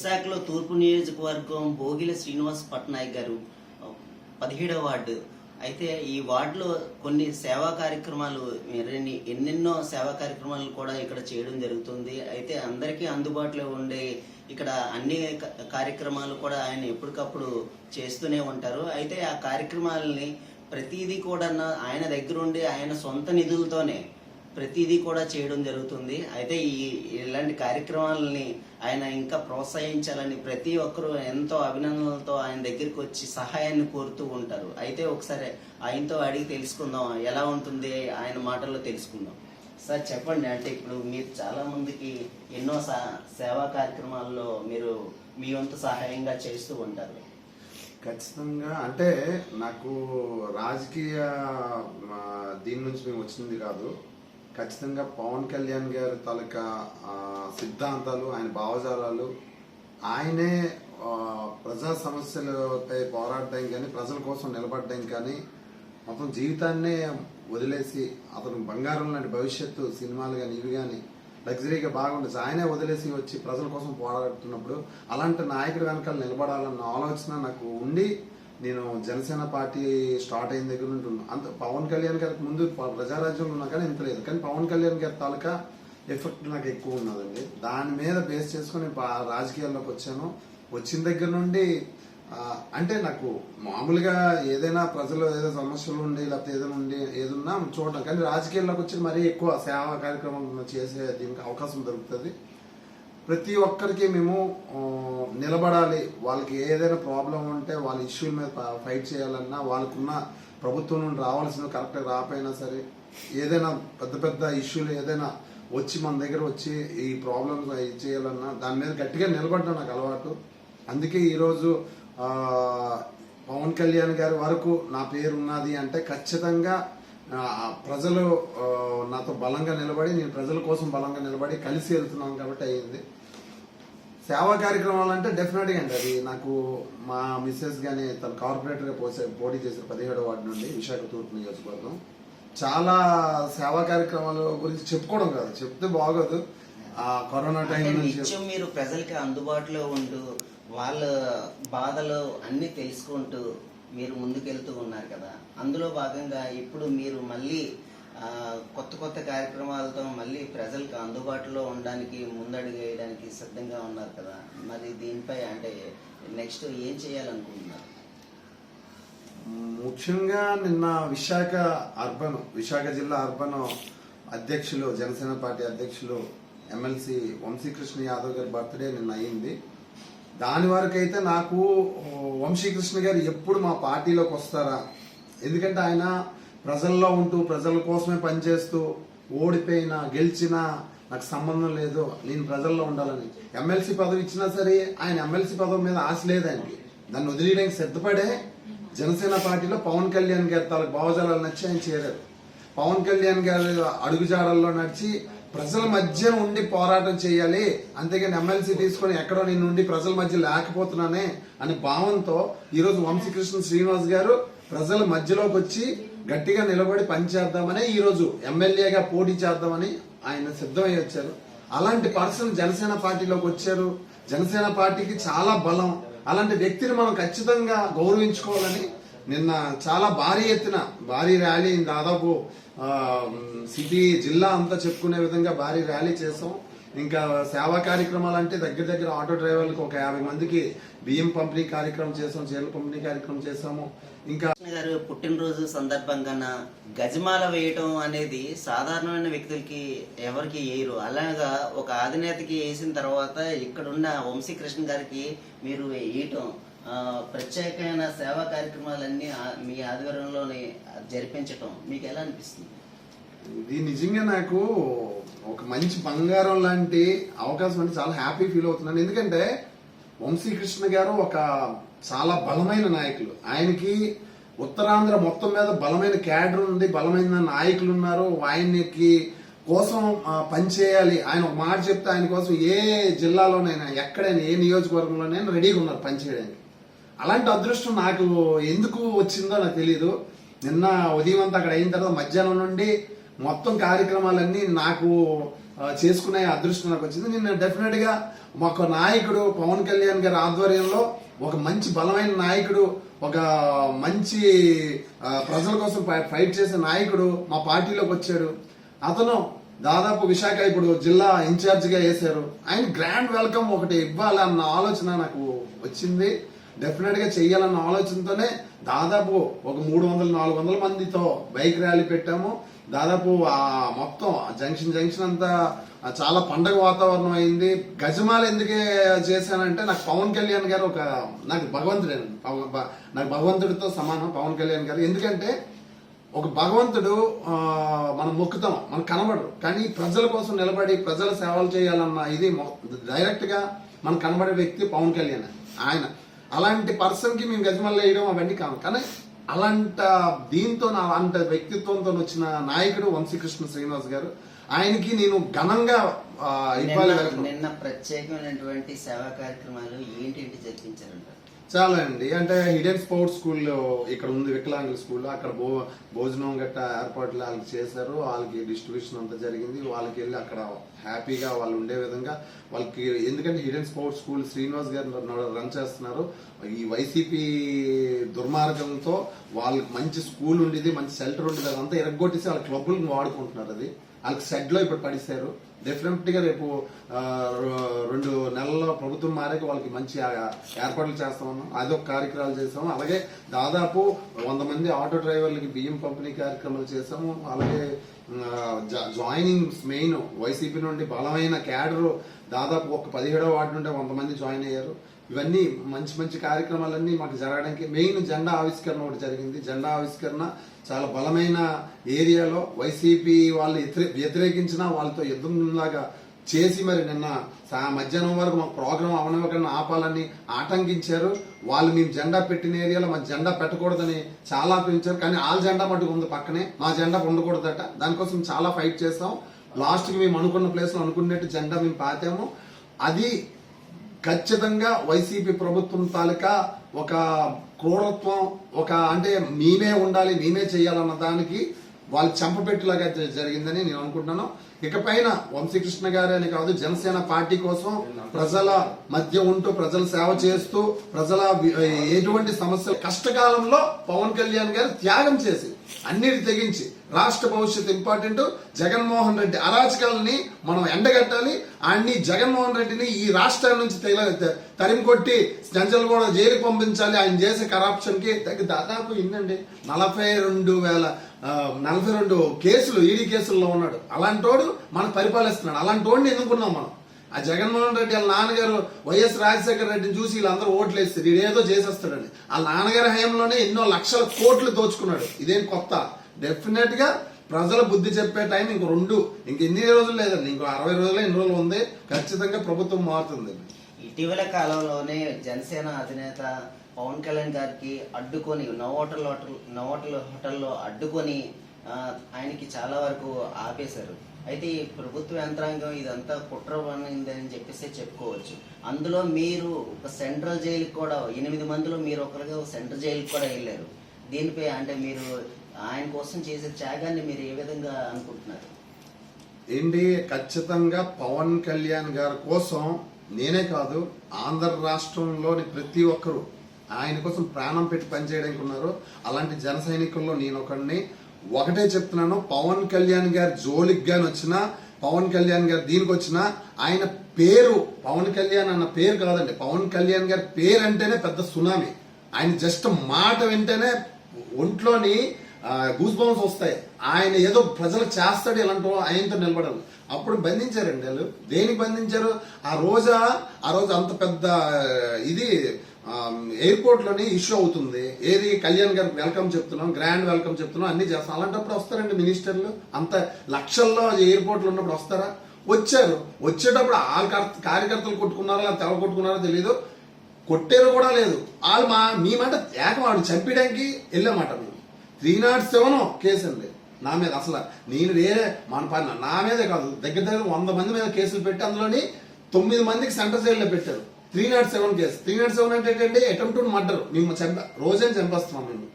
విశాఖలో తూర్పు నియోజకవర్గం భోగిల శ్రీనివాస్ పట్నాయక్ గారు పదిహేడవ వార్డు. అయితే ఈ వార్డులో కొన్ని సేవా కార్యక్రమాలు ఎన్నెన్నో సేవా కార్యక్రమాలు కూడా ఇక్కడ చేయడం జరుగుతుంది. అయితే అందరికీ అందుబాటులో ఉండే ఇక్కడ అన్ని కార్యక్రమాలు కూడా ఆయన ఎప్పటికప్పుడు చేస్తూనే ఉంటారు. అయితే ఆ కార్యక్రమాలని ప్రతిదీ కూడా ఆయన దగ్గరుండి ఆయన సొంత నిధులతోనే ప్రతిదీ కూడా చేయడం జరుగుతుంది. అయితే ఈ ఇలాంటి కార్యక్రమాలని ఆయన ఇంకా ప్రోత్సహించాలని ప్రతి ఒక్కరూ ఎంతో అభినందనలతో ఆయన దగ్గరికి వచ్చి సహాయాన్ని కోరుతూ ఉంటారు. అయితే ఒకసారి ఆయనతో అడిగి తెలుసుకుందాం. ఎలా ఉంటుంది ఆయన మాటల్లో తెలుసుకుందాం. సార్ చెప్పండి. అంటే ఇప్పుడు మీరు చాలా మందికి ఎన్నో సా- సేవా కార్యక్రమాల్లో మీరు మీ వంతు సహాయంగా చేస్తూ ఉంటారు. ఖచ్చితంగా. అంటే నాకు రాజకీయ దీని నుంచి మేము వచ్చింది కాదు. ఖచ్చితంగా పవన్ కళ్యాణ్ గారి తాలూకా సిద్ధాంతాలు ఆయన భావజాలాలు ఆయనే ప్రజా సమస్యలపై పోరాడడం కానీ ప్రజల కోసం నిలబడడం కానీ మొత్తం జీవితాన్నే వదిలేసి అతను బంగారం లాంటి భవిష్యత్తు సినిమాలు కానీ ఇవి కానీ లగ్జరీగా బాగుండొచ్చు ఆయనే వదిలేసి వచ్చి ప్రజల కోసం పోరాడుతున్నప్పుడు అలాంటి నాయకుడు వెనకాల నిలబడాలన్న ఆలోచన నాకు ఉండి నేను జనసేన పార్టీ స్టార్ట్ అయిన దగ్గర నుండి ఉన్నా. అంత పవన్ కళ్యాణ్ గారికి ముందు ప్రజారాజ్యంలో ఉన్నా కానీ ఇంత లేదు. కానీ పవన్ కళ్యాణ్ గారి తాలూకా ఎఫెక్ట్ నాకు ఎక్కువ ఉన్నదండి. దాని మీద బేస్ చేసుకుని పా- రాజకీయాల్లోకి వచ్చాను. వచ్చిన దగ్గర నుండి అంటే నాకు మామూలుగా ఏదైనా ప్రజలు ఏదో సమస్యలు ఉండి లేకపోతే ఏదైనా ఉండి ఏదన్నా చూడటం కానీ రాజకీయాల్లోకి వచ్చి మరీ ఎక్కువ సేవా కార్యక్రమం చేసే దీనికి అవకాశం దొరుకుతుంది. ప్రతి ఒక్కరికి మేము నిలబడాలి. వాళ్ళకి ఏదైనా ప్రాబ్లం ఉంటే వాళ్ళ ఇష్యూల మీద ఫైట్ చేయాలన్నా వాళ్ళకున్న ప్రభుత్వం నుండి రావాల్సిన కరెక్ట్గా రాకపోయినా సరే ఏదైనా పెద్ద పెద్ద ఇష్యూలు ఏదైనా వచ్చి మన దగ్గర వచ్చి ఈ ప్రాబ్లమ్స్ ఇది చేయాలన్నా దాని మీద గట్టిగా నిలబడడం నాకు అలవాటు. అందుకే ఈరోజు పవన్ కళ్యాణ్ గారి వరకు నా పేరు ఉన్నది అంటే ఖచ్చితంగా ప్రజలు నాతో బలంగా నిలబడి నేను ప్రజల కోసం బలంగా నిలబడి కలిసి వెళ్తున్నాను కాబట్టి అయ్యింది సేవా కార్యక్రమాలు అంటే డెఫినెట్గా అండి. అది నాకు మా మిస్సెస్ గానీ తన కార్పొరేటర్గా పోసే పోటీ చేశారు పదిహేడో వార్డు నుండి విశాఖ తూర్పు నియోజకవర్గం. చాలా సేవా కార్యక్రమాల గురించి చెప్పుకోవడం కాదు. చెప్తే బాగోదు. ఆ కరోనా టైం నుంచి నిత్యం మీరు ప్రజలకి అందుబాటులో ఉంటూ వాళ్ళ బాధలు అన్ని తెలుసుకుంటూ మీరు ముందుకెళ్తూ ఉన్నారు కదా. అందులో భాగంగా ఇప్పుడు మీరు మళ్ళీ కొత్త కొత్త కార్యక్రమాలతో మళ్ళీ ప్రజలకు అందుబాటులో ఉండడానికి ముందడుగు వేయడానికి సిద్ధంగా ఉన్నారు కదా. మరి దీనిపై అంటే నెక్స్ట్ ఏం చేయాలనుకుంటున్నారు? ముఖ్యంగా నిన్న విశాఖ అర్బన్ విశాఖ జిల్లా అర్బన్ అధ్యక్షులు జనసేన పార్టీ అధ్యక్షులు ఎమ్మెల్సీ వంశీకృష్ణ యాదవ్ గారి బర్త్డే నిన్న అయింది. దాని వరకు అయితే నాకు వంశీకృష్ణ గారు ఎప్పుడు మా పార్టీలోకి వస్తారా? ఎందుకంటే ఆయన ప్రజల్లో ఉంటూ ప్రజల కోసమే పనిచేస్తూ ఓడిపోయినా గెలిచినా నాకు సంబంధం లేదు. నేను ప్రజల్లో ఉండాలని. ఎమ్మెల్సీ పదవి ఇచ్చినా సరే ఆయన ఎమ్మెల్సీ పదవి మీద ఆశ లేదు ఆయనకి. దాన్ని వదిలేయడానికి సిద్ధపడే జనసేన పార్టీలో పవన్ కళ్యాణ్ గారి తాలకు భావజాలాలు నచ్చి ఆయన చేరారు. పవన్ కళ్యాణ్ గారి అడుగుజాడల్లో నడిచి ప్రజల మధ్య ఉండి పోరాటం చేయాలి. అంతేగాని ఎమ్మెల్సీ తీసుకొని ఎక్కడో నేను ఉండి ప్రజల మధ్య లేకపోతున్నానే అనే భావంతో ఈరోజు వంశీకృష్ణ శ్రీనివాస్ గారు ప్రజల మధ్యలోకి వచ్చి గట్టిగా నిలబడి పనిచేద్దామని ఈరోజు ఎమ్మెల్యేగా పోటీ చేద్దామని ఆయన సిద్ధమై వచ్చారు. అలాంటి పర్సన్ జనసేన పార్టీలోకి వచ్చారు. జనసేన పార్టీకి చాలా బలం. అలాంటి వ్యక్తిని మనం ఖచ్చితంగా గౌరవించుకోవాలని నిన్న చాలా భారీ ఎత్తున భారీ ర్యాలీ దాదాపు సిటీ జిల్లా అంతా చెప్పుకునే విధంగా భారీ ర్యాలీ చేసాం ఇంకా సేవా కార్యక్రమాలు అంటే దగ్గర దగ్గర ఆటో డ్రైవర్లకు ఒక యాభై మందికి బియ్యం పంపిణీ కార్యక్రమం చేసాం చీరల పంపిణీ కార్యక్రమం చేసాము ఇంకా గారు పుట్టినరోజు సందర్భంగా గజమాల వేయటం అనేది సాధారణమైన వ్యక్తులకి ఎవరికి వేయరు అలాగా ఒక ఆధినేతకి వేసిన తర్వాత ఇక్కడున్న వంశీకృష్ణ గారికి మీరు వేయటం ప్రత్యేకమైన సేవా కార్యక్రమాలన్నీ మీ ఆధ్వర్యంలోనే జరిపించటం మీకు ఎలా అనిపిస్తుంది? ఇది నిజంగా నాకు ఒక మంచి బంగారం లాంటి అవకాశం అంటే చాలా హ్యాపీ ఫీల్ అవుతున్నాను. ఎందుకంటే వంశీకృష్ణ గారు ఒక చాలా బలమైన నాయకులు. ఆయనకి ఉత్తరాంధ్ర మొత్తం మీద బలమైన క్యాడర్ ఉంది బలమైన నాయకులు ఉన్నారు. ఆయనకి కోసం పనిచేయాలి. ఆయన ఒక మాట చెప్తే ఆయన కోసం ఏ జిల్లాలోనైనా ఎక్కడైనా ఏ నియోజకవర్గంలోనైనా రెడీగా ఉన్నారు పనిచేయడానికి. అలాంటి అదృష్టం నాకు ఎందుకు వచ్చిందో నాకు తెలియదు నిన్న ఉదయం అంతా అక్కడ అయిన తర్వాత మధ్యాహ్నం నుండి మొత్తం కార్యక్రమాలన్నీ నాకు చేసుకునే అదృష్టం నాకు వచ్చింది. నేను డెఫినెట్గా ఒక నాయకుడు పవన్ కళ్యాణ్ గారి ఆధ్వర్యంలో ఒక మంచి బలమైన నాయకుడు ఒక మంచి ప్రజల కోసం ఫై- ఫైట్ చేసే నాయకుడు మా పార్టీలోకి వచ్చాడు. అతను దాదాపు విశాఖ ఇప్పుడు జిల్లా ఇన్ఛార్జ్గా వేశారు. ఆయన గ్రాండ్ వెల్కమ్ ఒకటి ఇవ్వాలన్న ఆలోచన నాకు వచ్చింది. డెఫినెట్గా చెయ్యాలన్న ఆలోచనతోనే దాదాపు ఒక మూడు వందల నాలుగు వందల మందితో బైక్ ర్యాలీ పెట్టాము. దాదాపు ఆ మొత్తం జంక్షన్ జంక్షన్ అంతా చాలా పండగ వాతావరణం అయింది. గజమాల ఎందుకే చేశానంటే నాకు పవన్ కళ్యాణ్ గారు ఒక నాకు భగవంతుడే. నాకు భగవంతుడితో సమానం పవన్ కళ్యాణ్ గారు. ఎందుకంటే ఒక భగవంతుడు మనం మొక్కుతాం మనం కనబడరు. కానీ ప్రజల కోసం నిలబడి ప్రజల సేవలు చేయాలన్న ఇది డైరెక్ట్గా మనకు మనం కనబడే వ్యక్తి పవన్ కళ్యాణ్ ఆయన. అలాంటి పర్సన్కి మేము గజమల్ల వేయడం అవన్నీ కాను కానీ అలాంటి దీంతో అలాంటి వ్యక్తిత్వంతో వచ్చిన నాయకుడు వంశీకృష్ణ శ్రీనివాస్ గారు. ఆయనకి నేను ఘనంగా ఇవ్వాలి నిన్న ప్రత్యేకమైనటువంటి సేవా కార్యక్రమాలు ఏంటేంటి జరిపించారంటారు? చాలా అండి అంటే హిడెన్ స్పోర్ట్స్ స్కూల్లో ఇక్కడ ఉంది వికలాంగుల స్కూల్లో. అక్కడ భో భోజనం గట్ట ఏర్పాట్లు వాళ్ళకి చేశారు. వాళ్ళకి డిస్ట్రిబ్యూషన్ అంతా జరిగింది. వాళ్ళకి వెళ్ళి అక్కడ హ్యాపీగా వాళ్ళు ఉండే విధంగా వాళ్ళకి ఎందుకంటే హిడెన్ స్పోర్ట్స్ స్కూల్ శ్రీనివాస్ గారు రన్ చేస్తున్నారు. ఈ వైసీపీ దుర్మార్గంతో వాళ్ళకి మంచి స్కూల్ ఉండేది మంచి షెల్టర్ ఉండేది అదంతా ఎరగొట్టేసి వాళ్ళ క్లబ్బులను వాడుకుంటున్నారు అది. వాళ్ళకి షెడ్లో ఇప్పుడు పడిస్తారు డెఫినెట్గా రేపు రెండు నెలల్లో ప్రభుత్వం మారాక వాళ్ళకి మంచి ఏర్పాట్లు చేస్తామన్నాం. అదొక కార్యక్రమాలు చేసాము అలాగే దాదాపు వంద మంది ఆటో డ్రైవర్లకి బియ్యం పంపిణీ కార్యక్రమాలు చేసాము అలాగే జాయినింగ్స్ జా- జాయినింగ్ మెయిన్ వైసీపీ నుండి బలమైన క్యాడరు దాదాపు ఒక పదిహేడో వార్డు నుండి వంద మంది జాయిన్ అయ్యారు. ఇవన్నీ మంచి మంచి కార్యక్రమాలన్నీ మాకు జరగడానికి మెయిన్ జెండా ఆవిష్కరణ ఒకటి జరిగింది. జెండా ఆవిష్కరణ చాలా బలమైన ఏరియాలో వైసీపీ వాళ్ళు వ్యతిరేకించిన వాళ్ళతో యుద్ధంలాగా చేసి మరి నిన్న మధ్యాహ్నం వరకు మాకు ప్రోగ్రామ్ అవనివ్వకుండా ఆపాలని ఆటంకించారు. వాళ్ళు మేము జెండా పెట్టిన ఏరియాలో మా జెండా పెట్టకూడదని చాలా పిలిచారు. కానీ వాళ్ళ జెండా మటుకు ఉంది పక్కనే. మా జెండా ఉండకూడదట. దానికోసం చాలా ఫైట్ చేస్తాం లాస్ట్కి మేము అనుకున్న ప్లేస్లో అనుకున్నట్టు జెండా మేము పాతాము. అది ఖచ్చితంగా వైసీపీ ప్రభుత్వం తాలూకా ఒక క్రూరత్వం ఒక అంటే మేమే ఉండాలి మేమే చేయాలన్న దానికి వాళ్ళు చెంపపెట్టులాగా జరిగిందని నేను అనుకుంటున్నాను. ఇకపైన వంశీకృష్ణ గారే అని కాదు జనసేన పార్టీ కోసం ప్రజల మధ్య ఉంటూ ప్రజల సేవ చేస్తూ ప్రజల ఎటువంటి సమస్యలు కష్టకాలంలో పవన్ కళ్యాణ్ గారు త్యాగం చేసి అన్నిటి తెగించి రాష్ట్ర భవిష్యత్తు ఇంపార్టెంట్ జగన్మోహన్ రెడ్డి అరాచకాలని మనం ఎండగట్టాలి అన్ని జగన్మోహన్ రెడ్డిని ఈ రాష్ట్రం నుంచి తెల- త- తరిమి కొట్టి జంజలు కూడా జైలుకి పంపించాలి ఆయన చేసే కరప్షన్కి దగ్గర దాదాపు ఇన్నండి నలభై రెండు వేల నలభై రెండు కేసులు ఈడీ కేసుల్లో ఉన్నాడు. అలాంటోడు మనం పరిపాలిస్తున్నాడు. అలాంటోడిని ఎన్నుకున్నాం మనం? ఆ జగన్మోహన్ రెడ్డి వాళ్ళ నాన్నగారు వైఎస్ రాజశేఖర రెడ్డిని చూసి వీళ్ళందరూ ఓట్లు వేస్తారు వీడు చేసేస్తాడని. వాళ్ళ నాన్నగారి హయాంలోనే ఎన్నో లక్షల కోట్లు దోచుకున్నాడు. ఇదేం కొత్త? డెఫినెట్గా ప్రజల బుద్ధి చెప్పే టైం ఇంక రెండు ఇంక ఎన్ని రోజులు లేదండి. ఇంకో అరవై రోజులు ఎన్ని రోజులు ఉంది. ఖచ్చితంగా ప్రభుత్వం మారుతుంది ఇటీవల కాలంలోనే జనసేన అధినేత పవన్ కళ్యాణ్ గారికి అడ్డుకొని నవోటల్ హోటల్ నవోటల్ హోటల్లో అడ్డుకొని ఆయనకి చాలా వరకు ఆపేశారు. అయితే ఈ ప్రభుత్వ యంత్రాంగం ఇదంతా కుట్ర పనిందని చెప్పేసి చెప్పుకోవచ్చు. అందులో మీరు ఒక సెంట్రల్ జైలుకి కూడా ఎనిమిది మందిలో మీరు ఒకరిగా సెంట్రల్ జైలుకి కూడా వెళ్ళారు. దీనిపై అంటే మీరు ఆయన కోసం చేసే త్యాగాన్ని మీరు ఏ విధంగా అనుకుంటున్నారు? ఏంటి? ఖచ్చితంగా పవన్ కళ్యాణ్ గారి కోసం నేనే కాదు ఆంధ్ర రాష్ట్రంలోని ప్రతి ఒక్కరు ఆయన కోసం ప్రాణం పెట్టి పనిచేయడానికి ఉన్నారు. అలాంటి జన సైనికుల్లో నేను ఒకడిని. ఒకటే చెప్తున్నాను పవన్ కళ్యాణ్ గారి జోలికి గాని వచ్చినా పవన్ కళ్యాణ్ గారు దీనికి వచ్చినా ఆయన పేరు పవన్ కళ్యాణ్ అన్న పేరు కాదండి పవన్ కళ్యాణ్ గారి పేరు అంటేనే పెద్ద సునామీ. ఆయన జస్ట్ మాట వింటేనే ఒంట్లోని గూస్ బౌన్స్ వస్తాయి. ఆయన ఏదో ప్రజలకు చేస్తాడు ఇలాంటి ఆయనతో నిలబడాలి. అప్పుడు బంధించారండి వాళ్ళు. దేనికి బంధించారు? ఆ రోజా ఆ రోజు అంత పెద్ద ఇది ఎయిర్పోర్ట్లోనే ఇష్యూ అవుతుంది. ఏది కళ్యాణ్ గారికి వెల్కమ్ చెప్తున్నాం గ్రాండ్ వెల్కమ్ చెప్తున్నాం అన్ని చేస్తాం. అలాంటప్పుడు వస్తారండి మినిస్టర్లు? అంత లక్షల్లో ఎయిర్పోర్ట్లు ఉన్నప్పుడు వస్తారా? వచ్చారు. వచ్చేటప్పుడు ఆ కార్యకర్తలు కొట్టుకున్నారో లేదా తెల కొట్టుకున్నారో తెలియదు కొట్టేరు కూడా లేదు. వాళ్ళు మా మీ మాట ఏకం వాడు చంపడానికి వెళ్ళామాట మేము. త్రీ నాట్ సెవెన్ కేసు అండి. నా మీద అసలు నేను వేరే మన పని నా మీదే కాదు. దగ్గర దగ్గర వంద మంది మీద కేసులు పెట్టి అందులోని తొమ్మిది మందికి సెంటర్ జైల్లో పెట్టారు. Three nought seven case. Three nought seven అంటే ఏంటంటే అటెంప్ట్ మర్డర్ మేము చంప రోజే చంపేస్తున్నాం మేము.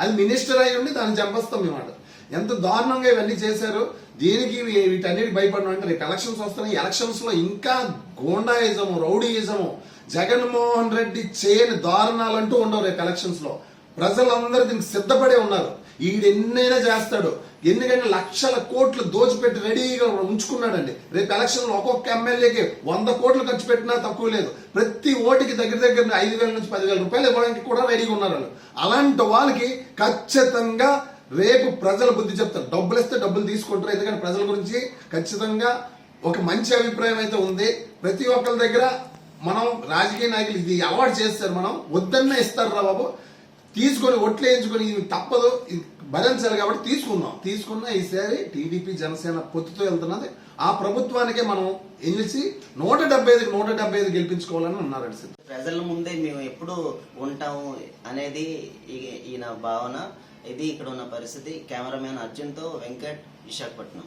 అది మినిస్టర్ అయి ఉండి దాన్ని చంపేస్తాం మేము ఎంత దారుణంగా ఇవన్నీ చేశారు దీనికి వీటన్నిటి భయపడడం అంటే రేపు ఎలక్షన్స్ వస్తున్నాయి. ఎలక్షన్స్లో ఇంకా గోండాయిజము రౌడీయిజము జగన్మోహన్ రెడ్డి చేయని దారుణాలంటూ ఉండవు రేపు ఎలక్షన్స్లో. ప్రజలందరూ దీనికి సిద్ధపడే ఉన్నారు. ఈడెన్నైనా చేస్తాడు. ఎందుకంటే లక్షల కోట్లు దోచిపెట్టి రెడీగా ఉంచుకున్నాడండి. రేపు ఎలక్షన్లో ఒక్కొక్క ఎమ్మెల్యేకి వంద కోట్లు ఖర్చు పెట్టినా తక్కువ లేదు. ప్రతి ఓటుకి దగ్గర దగ్గర ఐదు వేల నుంచి పదివేల రూపాయలు ఇవ్వడానికి కూడా రెడీగా ఉన్నారు వాళ్ళు అలాంటి వాళ్ళకి ఖచ్చితంగా రేపు ప్రజల బుద్ధి చెప్తారు. డబ్బులు ఇస్తే డబ్బులు తీసుకుంటారు. ఎందుకంటే ప్రజల గురించి ఖచ్చితంగా ఒక మంచి అభిప్రాయం అయితే ఉంది. ప్రతి ఒక్కరి దగ్గర మనం రాజకీయ నాయకులు ఇది అవార్డు చేస్తారు మనం. వద్దన్నే ఇస్తారు రా బాబు. తీసుకొని ఒట్లు వేయించుకొని ఇది తప్పదు. ఇది భరించాలి కాబట్టి తీసుకుందాం. తీసుకున్న ఈసారి టీడీపీ జనసేన పొత్తుతో వెళ్తున్నది. ఆ ప్రభుత్వానికే మనం ఎన్నిసి నూట డెబ్బై ఐదు నూట డెబ్బై ఐదు గెలిపించుకోవాలని అన్నారు ప్రజల ముందే మేము ఎప్పుడు ఉంటాము అనేది ఈ- ఈయన భావన. ఇది ఇక్కడ ఉన్న పరిస్థితి. కెమెరామెన్ అర్జున్తో వెంకట్ విశాఖపట్నం.